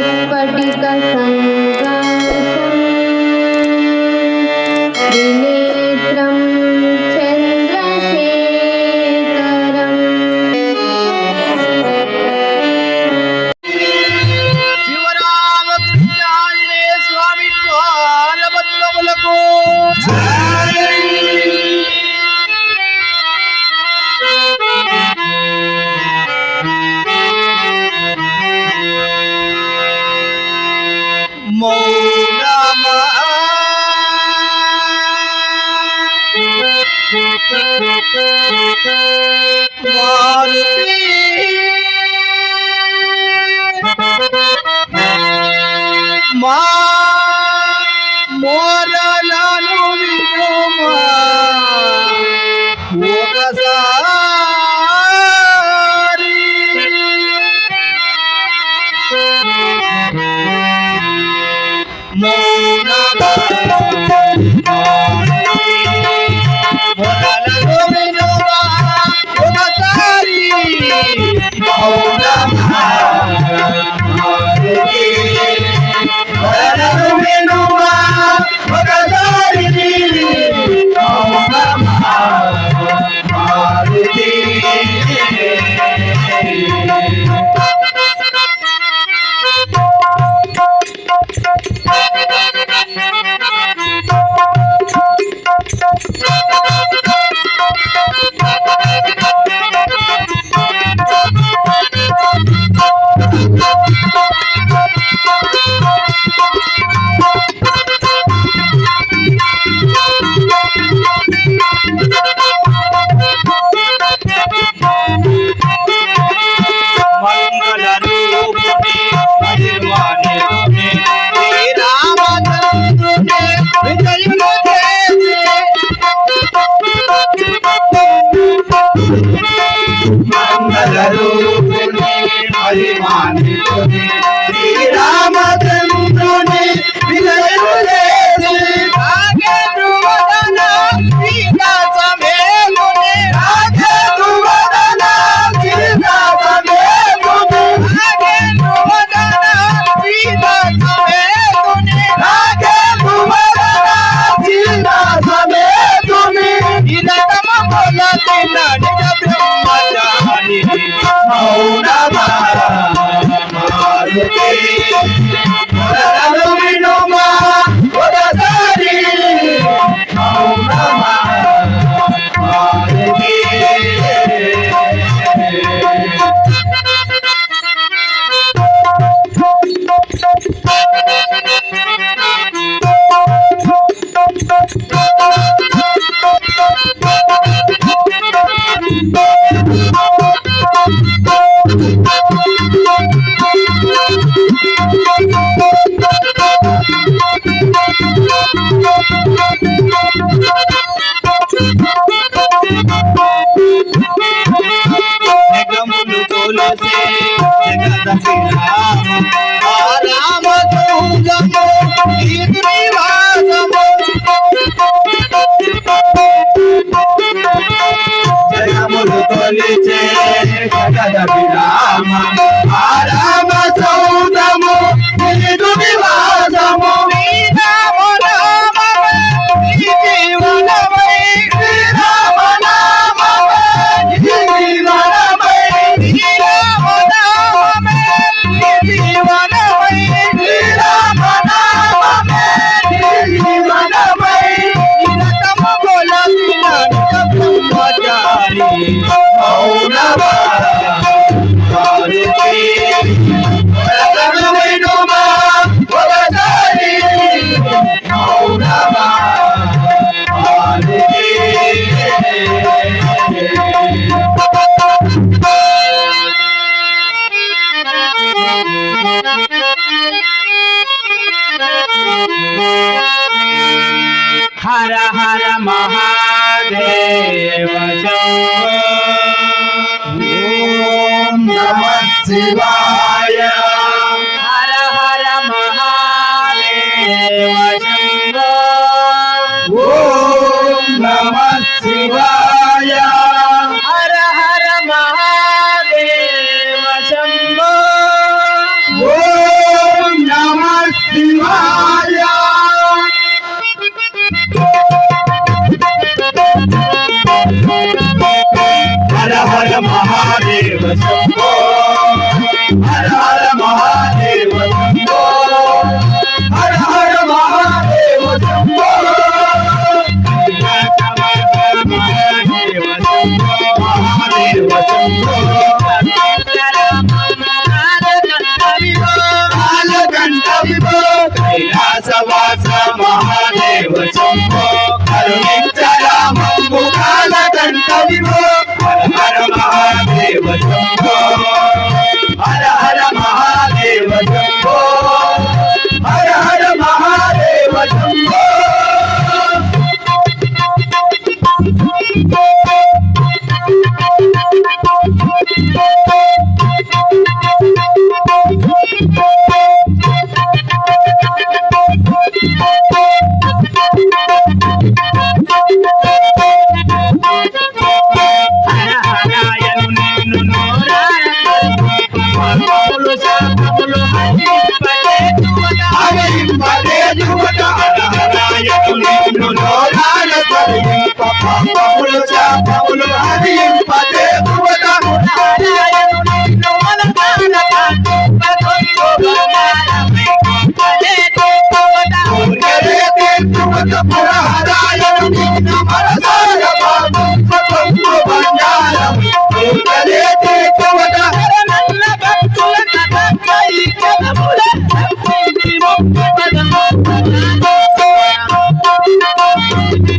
स्फटिक संग Mona Mar, Mar. Thank you.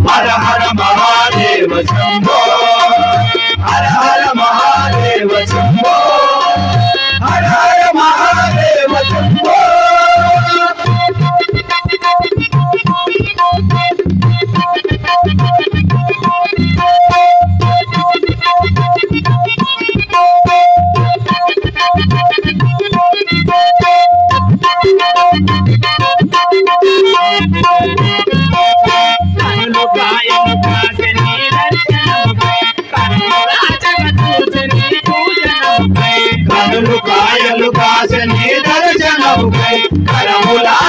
Hare Hare Mahadev Shambho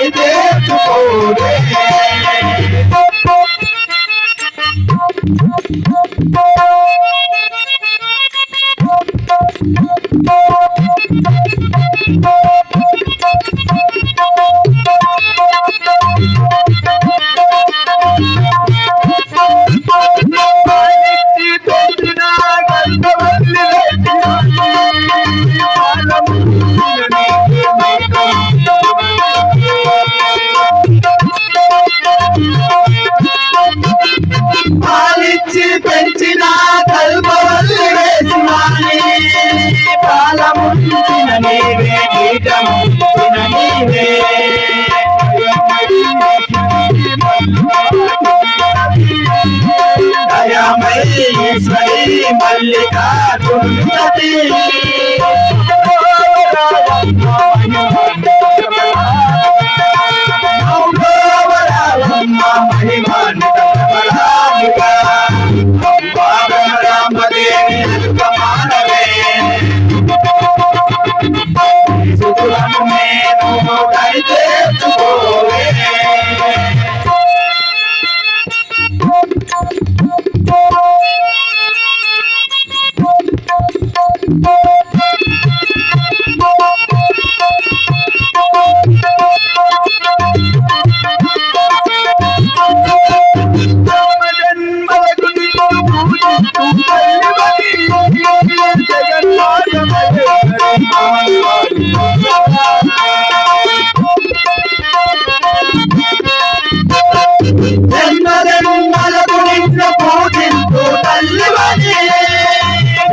I did to hold it. పాలిచ్చి పెంచిన కల్పవల్లి వేసుమాని పాలముంచిన నీవే గీతముంచిన నీవే. దయామయ్యి మహిమాన్విత ప్రబలాలిక. అంబారమరాంబదేవి అనుపమానవే. ఈ సుతులను నేను దరి చేర్చుకోవే. జన్మలకు నీకు పూజిస్తూ తల్లివని జన్మజన్మలకు నిన్ను పూజిస్తూ తల్లివని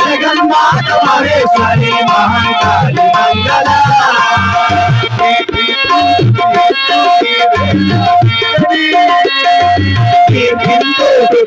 జగన్మాత మహేశ్వరి మహంకాళి మంగళ.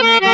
Thank you.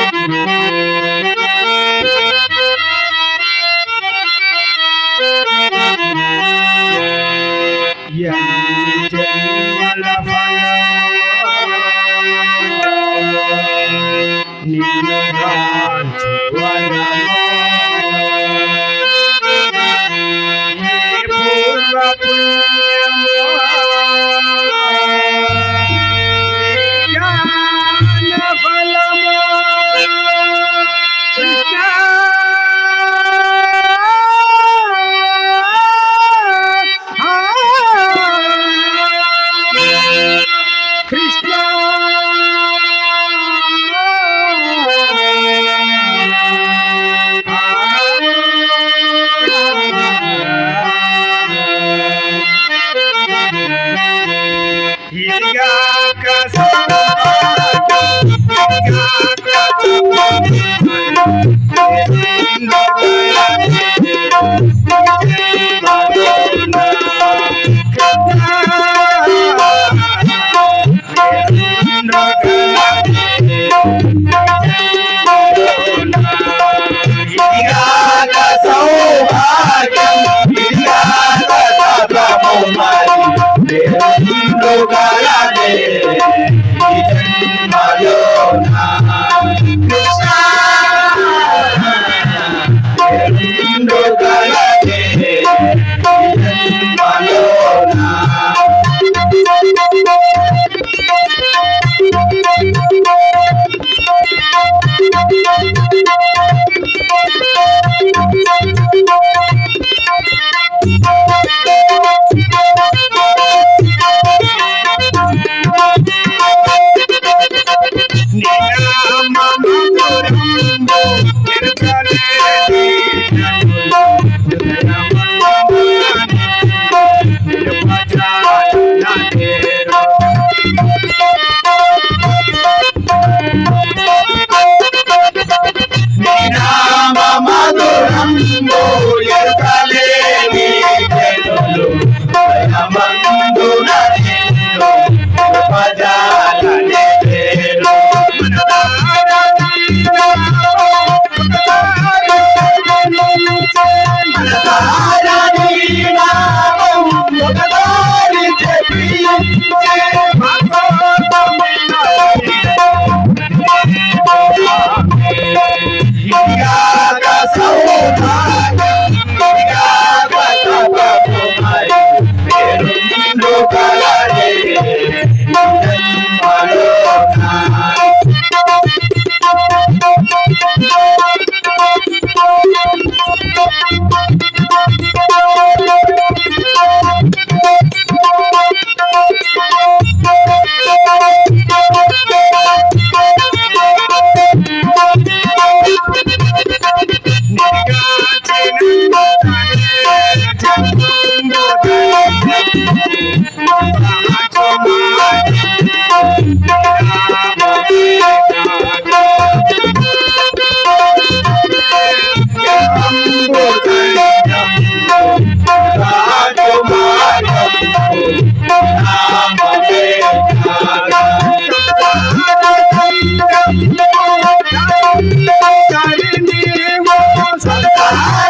सरकार